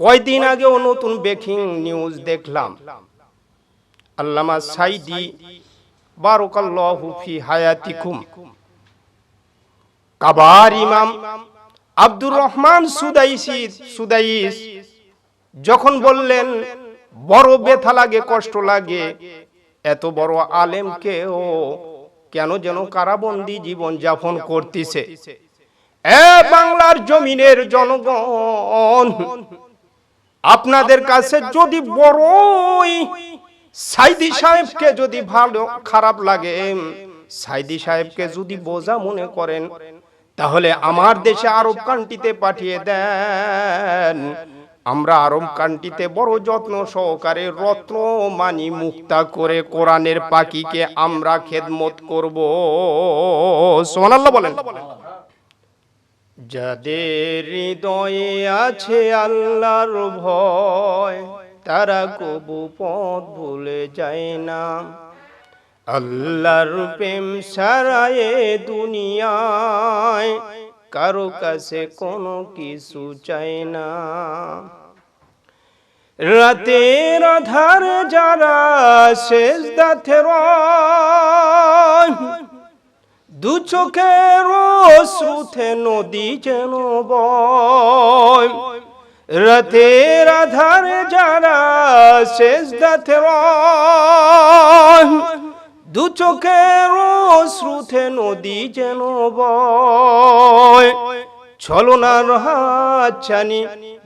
কয়দিন আগেও নতুন ব্রেকিং নিউজ দেখলাম। আল্লামা সাইদি, বারকাল্লাহু ফি হায়াতিকুম। কাবার ইমাম আব্দুর রহমান সুদাইসি, সুদাইস যখন বললেন, বড় ব্যথা লাগে, কষ্ট লাগে, এত বড় আলেমকেও কেন যেন কারাবন্দি জীবন যাপন করতেছে? এ বাংলার জমিনের জনগণ আপনাদের কাছে যদি বড়ই সাইদি সাহেবকে যদি ভালো খারাপ লাগে সাইদি সাহেবকে যদি বোঝা মনে করেন তাহলে আমার দেশে আরব কান্ট্রিতে পাঠিয়ে দেন। আমরা আরব কান্ট্রিতে বড় যত্ন সহকারে রত্ন মানি মুক্তা করে কোরআনের পাখিকে আমরা খেদমত করব। সোমানাল্লাহ বলেন। যাদের হৃদয়ে আছে আল্লাহর ভয়, তারা কবু পথ ভুলে যায় না। আল্লাহর প্রেম সারায়ে দুনিয়ায় কারও কাছে কোনো কিছু চায় না। রাতের আধার যারা শেষ দাথে দু চোখের শ্রুথে নদী যেন বয়। রাতের আধার যারা শেষ দাথে দু চোখের শ্রুথে নদী যেন বয়। ছলনার হাতছানি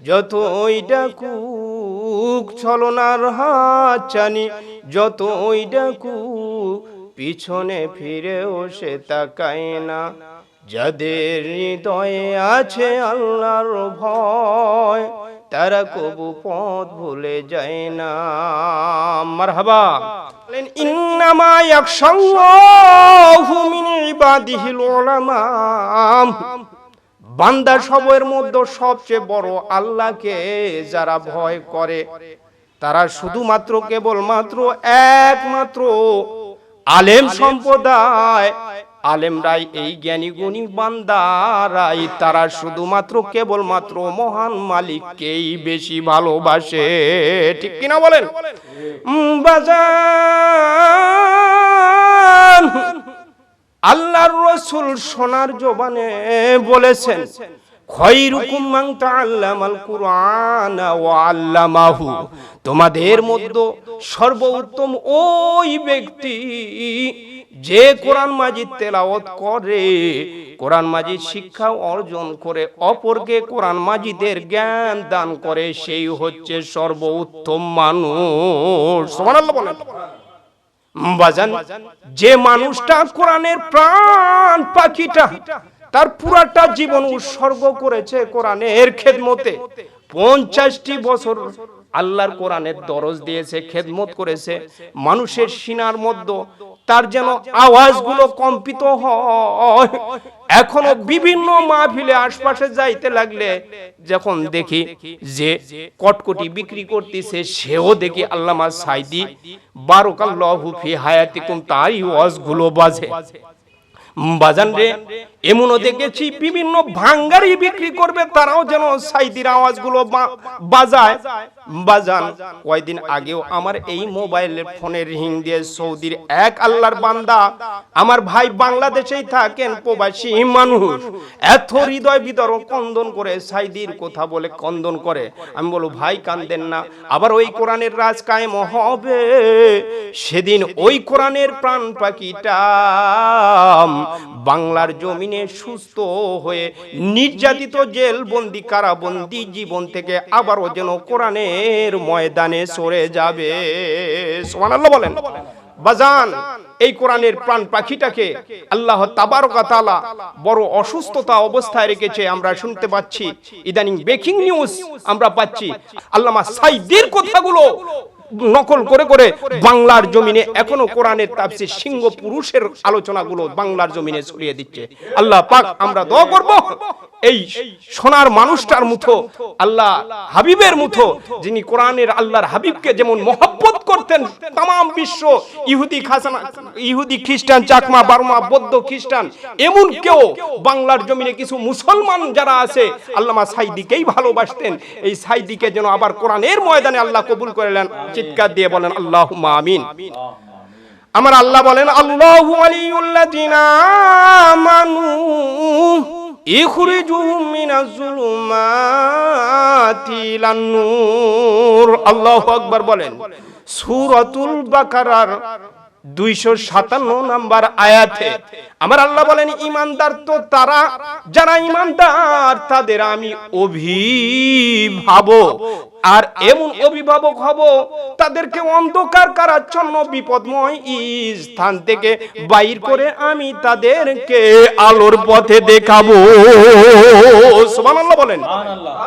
যতই ডাকুক ছলনার হাতছানি যতই ডাকুক পিছনে ফিরেও সে তাকায় না। যাদের হৃদয়ে আছে আল্লাহর ভয়, তারা কবু পথ ভুলে যায় না। মারহাবা। ইন্নামা ইয়াকশাল্লাহু মিন ইবাদিহিল বান্দা সবের মধ্যে সবচেয়ে বড় আল্লাহকে যারা ভয় করে, তারা শুধুমাত্র কেবলমাত্র একমাত্র আলেম সম্প্রদায়। আলেমরাই এই জ্ঞানী গুণী বান্দারাই, তারা শুধুমাত্র কেবলমাত্র মহান মালিককেই বেশি ভালোবাসে। ঠিক কিনা বলেন? আল্লাহর রসুল সোনার জবানে বলেছেন খয়রুকুম মান তাআল্লামাল কুরআন ওয়া আল্লামাহু। তোমাদের মধ্যে সর্বোত্তম ওই ব্যক্তি যে কোরআন মাজিদ তেলাওয়াত করে, কোরআন মাজিদ শিক্ষা অর্জন করে, অপরকে কোরআন মাজিদের জ্ঞান দান করে, সেই হচ্ছে সর্বোত্তম মানুষ। সুবহানাল্লাহ বলেন। বাজান, যে মানুষটা কোরআনের প্রাণ পাখিটা তার পুরাটা জীবন উৎসর্গ করেছে কোরআনের খেদমতে পঞ্চাশটি বছর আল্লাহর কোরআনের দরজ দিয়েছে, খেদমত করেছে। মানুষের সিনার মধ্যে তার যেন আওয়াজগুলো কম্পিত হয়। এখনও বিভিন্ন মাহফিলে আশপাশে যাইতে লাগলে যখন দেখি যে কটকটি বিক্রি করতেছে, সেও দেখি আল্লামা সাইদি, বারকাল্লাহু ফি হায়াতিকুম তাই ওয়াজগুলো বাজে। বাজান রে এমনও দেখেছি বিভিন্ন ভাঙ্গারি বিক্রি করবে তারাও যেন সাইদির আওয়াজগুলো বাজায়। বাজান, কয়দিন আগেও আমার এই মোবাইলের ফোনের রিং দিয়ে সৌদির এক আল্লাহর বান্দা, আমার ভাই বাংলাদেশেই থাকেন প্রবাসী মানুষ। এত হৃদয় বিতর কন্দন করে সাইদির কথা বলে কন্দন করে। আমি বলো ভাই, কান্দেন না, আবার ওই কোরআনের রাজ কায়েম হবে। সেদিন ওই কোরআনের প্রাণ পাখিটা বাংলার জমিনে সুস্থ হয়ে নির্যাতিত জেলবন্দি, কারাবন্দি জীবন থেকে আবারও যেন কোরআনের ময়দানে সরে যাবে। সুবহানাল্লাহ বলেন। বাজান, এই কোরআনের প্রাণ পাখিটাকে আল্লাহ তাবারকা তাআলা বড় অসুস্থতা অবস্থায় রেখেছে। আমরা শুনতে পাচ্ছি, ইদানিং ব্রেকিং নিউজ আমরা পাচ্ছি। আল্লামা সাইদের কথাগুলো নকল করে করে বাংলার জমিনে এখনও কোরআনের তাফসীর সিংহ পুরুষের আলোচনাগুলো বাংলার জমিনে ছড়িয়ে দিচ্ছে। আল্লাহ পাক আমরা দোয়া করব। এই সোনার মানুষটার মতো আল্লাহ হাবিবের মতো যিনি কোরআনের আল্লাহর হাবিবকে যেমন মহব্বত করতেন তাম বিশ্ব ইহুদি খাসানা ইহুদি খ্রিস্টান, চাকমা, বার্মা, বৌদ্ধ খ্রিস্টান, এমন কেউ বাংলার জমিনে কিছু মুসলমান যারা আছে, আল্লামা সাইদিকেই ভালোবাসতেন। এই সাইদিকে যেন আবার কোরআনের ময়দানে আল্লাহ কবুল করলেন চিৎকার দিয়ে বলেন আল্লাহ আমিন। আমার আল্লাহ বলেন, আল্লাহ আমানু। আল্লাহু আকবার বলেন সূরাতুল বাকারার দুইশো সাতান্ন নাম্বার আয়াতে আমার আল্লাহ বলেন, ইমানদার তো তারা, যারা ইমানদার তাদের আমি অভিভাবক। আর এমন অভিভাবক হব তাদেরকে অন্ধকার কারাচ্ছন্ন বিপদময় স্থান থেকে বাইর করে আমি তাদেরকে আলোর পথে দেখাবো। সুবহানাল্লাহ বলেন।